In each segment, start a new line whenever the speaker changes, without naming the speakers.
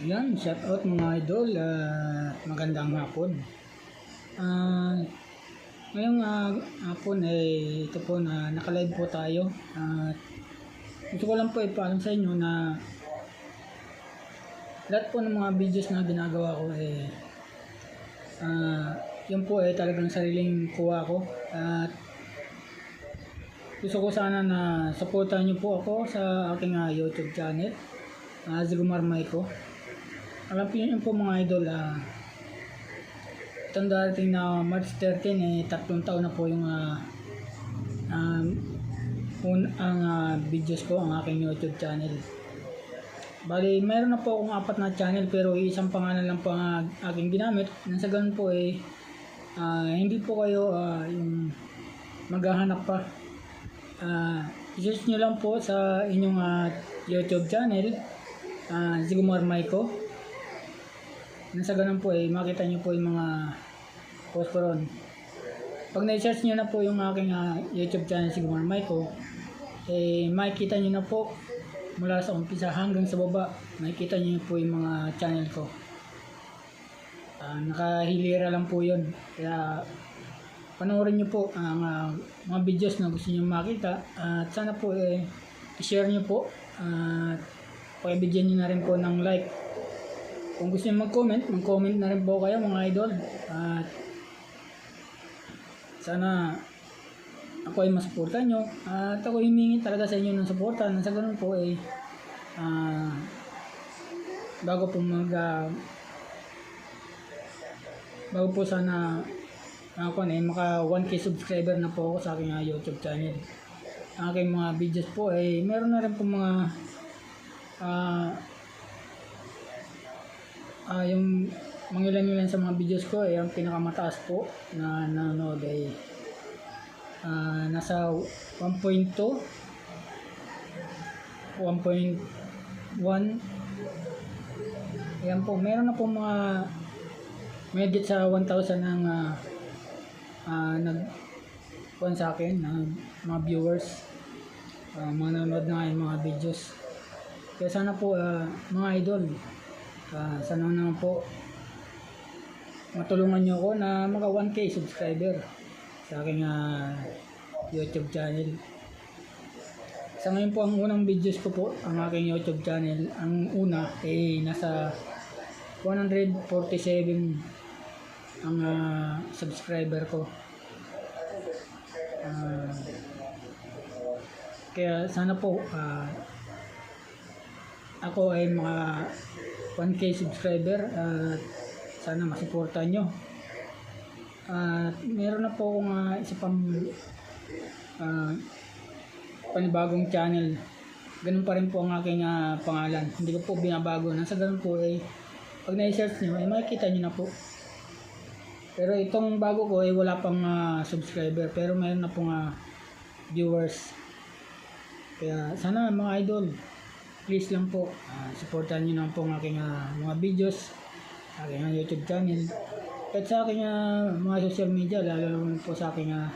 Yan, shout out mga idol. ah, magandang hapon. Ah, ngayong ah, hapon eh, ito po na nakalive po tayo. At gusto ko lang po ipaalam sa inyo na lahat po ng mga videos na ginagawa ko eh ah, yun po eh talagang sariling kuha ko. At gusto ko sana na supportan niyo po ako sa aking ah, YouTube channel. Uh, Zigumar Maiko. Alam po yun po mga idol, ah, itong darating na March 13, eh, tatlong taon na po yung ah, um, un, ang ah, videos ko, ang aking YouTube channel. Bali, mayroon na po akong apat na channel pero isang pangalan lang po ang aking ginamit. Nasa ganun po eh, ah, hindi po kayo ah, yung maghahanap pa. Ah, i-search nyo lang po sa inyong ah, YouTube channel, uh, Zigumar Maiko. Nasa ganun po eh, makita nyo po yung mga post ko ron. Pag na-search nyo na po yung aking ah, YouTube channel, Zigumar Maiko, eh, makikita nyo na po mula sa umpisa hanggang sa baba, makikita nyo po yung mga channel ko. Ah, nakahilera lang po yun. Kaya panoorin nyo po ang ah, mga videos na gusto nyo makita at sana po eh, i-share nyo po at pakibigyan nyo na rin po ng like kung gusto nyo mag-comment, mag-comment na rin po kayo mga idol. At sana ako ay masuportan nyo at ako himingi talaga sa inyo ng suporta. Nang sa ganun po eh ah, bago po mag ah, bago po sana ako na eh, maka 1k subscriber na po ako sa aking ah, YouTube channel. Ang aking mga videos po ay meron na rin po mga ah ah, yung mga ilan-ilan sa mga videos ko ay ang pinakamataas po na nanonood ay ah, nasa 1.2 1.1 Ayan po, meron na po mga Medyo sa 1,000 ang ah, ah, nag kuhan sa akin, na mga viewers, ah, mga nanonood na yung mga videos. Kaya sana po ah, mga idol, ah, sana naman po matulungan nyo ako na maka 1k subscriber sa aking ah, YouTube channel. Sa ngayon po ang unang videos ko po, ang aking YouTube channel, ang una ay nasa 147 ang ah, subscriber ko. Ah, kaya sana po ah, ako ay mga 1k subscriber at sana masuportan nyo. At meron na po akong ah, isa pang ah, panibagong channel. Ganun pa rin po ang aking ah, pangalan. Hindi ko po binabago. Nasa ganun po ay pag na-search nyo, ay makikita nyo na po. Pero itong bago ko ay wala pang ah, subscriber pero mayroon na pong ah, viewers. Kaya sana mga idol, please lang po, ah, supportan niyo naman po ang aking ah, mga videos, aking ah, YouTube channel, at sa aking ah, mga social media, lalo naman po sa aking ah,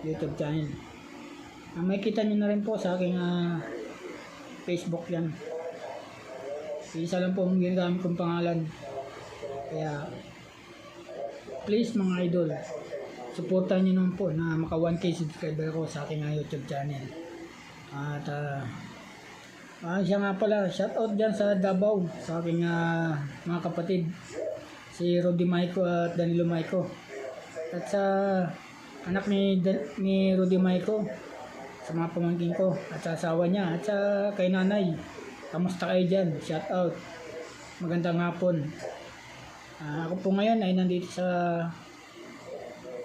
YouTube channel. Ah, makikita niyo na rin po sa aking ah, Facebook yan. Isa lang po ang ginagamit kong pangalan. Kaya please mga idol, supportan nyo naman po na maka 1k subscriber ko sa aking ah, YouTube channel. At ah, ah, siya nga pala, shout out dyan sa Davao, sa aking ah, mga kapatid, si Rudy Maiko at Danilo Maiko. At sa anak ni, ni Rudy Maiko, sa mga pamangkin ko, at sa asawa niya, at sa kay nanay. Kamusta kayo dyan? Shout out. Magandang hapon. Ah, ako po ngayon ay nandito sa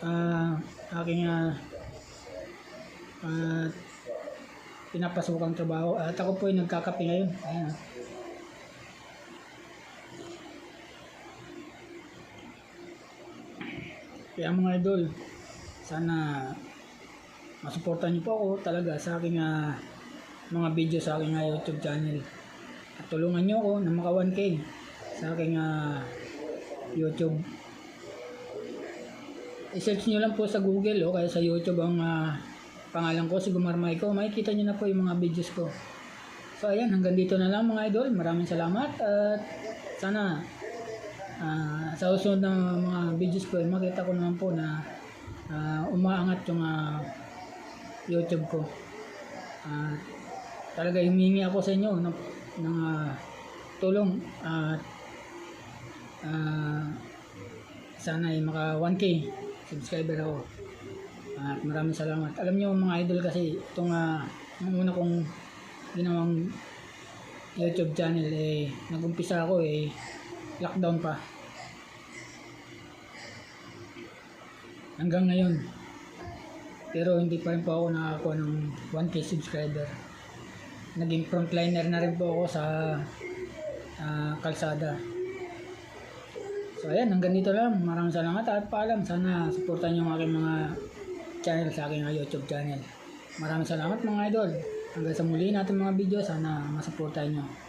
ah, aking ah, ah, pinapasukang trabaho at ako po ay nagkakape ngayon. Ayan. Kaya mga idol, sana masuportan niyo po ako talaga sa aking ah, mga video sa aking ah, YouTube channel. At tulungan niyo ako na maka 1K sa aking ah, YouTube. I-search nyo lang po sa Google o kaya sa YouTube ang ah, pangalan ko, si Gumar Maiko. Makikita nyo na po yung mga videos ko. So ayan, hanggang dito na lang mga idol. Maraming salamat at sana ah, sa usunod na mga videos ko, eh, makita ko naman po na ah, umaangat yung ah, YouTube ko. At talaga humingi ako sa inyo ng, ng ah, tulong at ah, sana ay maka 1k subscriber ako. At maraming salamat. Alam niyo mga idol kasi itong uh, yung una kong ginawang YouTube channel eh nagumpisa ako eh lockdown pa. Hanggang ngayon. Pero hindi pa rin po ako nakakuha ng 1k subscriber. Naging frontliner na rin po ako sa ah, kalsada. So ayan, hanggang dito lang. Maraming salamat at paalam. Sana supportan niyo ang aking mga channel sa aking YouTube channel. Maraming salamat mga idol. Hanggang sa muli natin mga video, sana masuportahan niyo.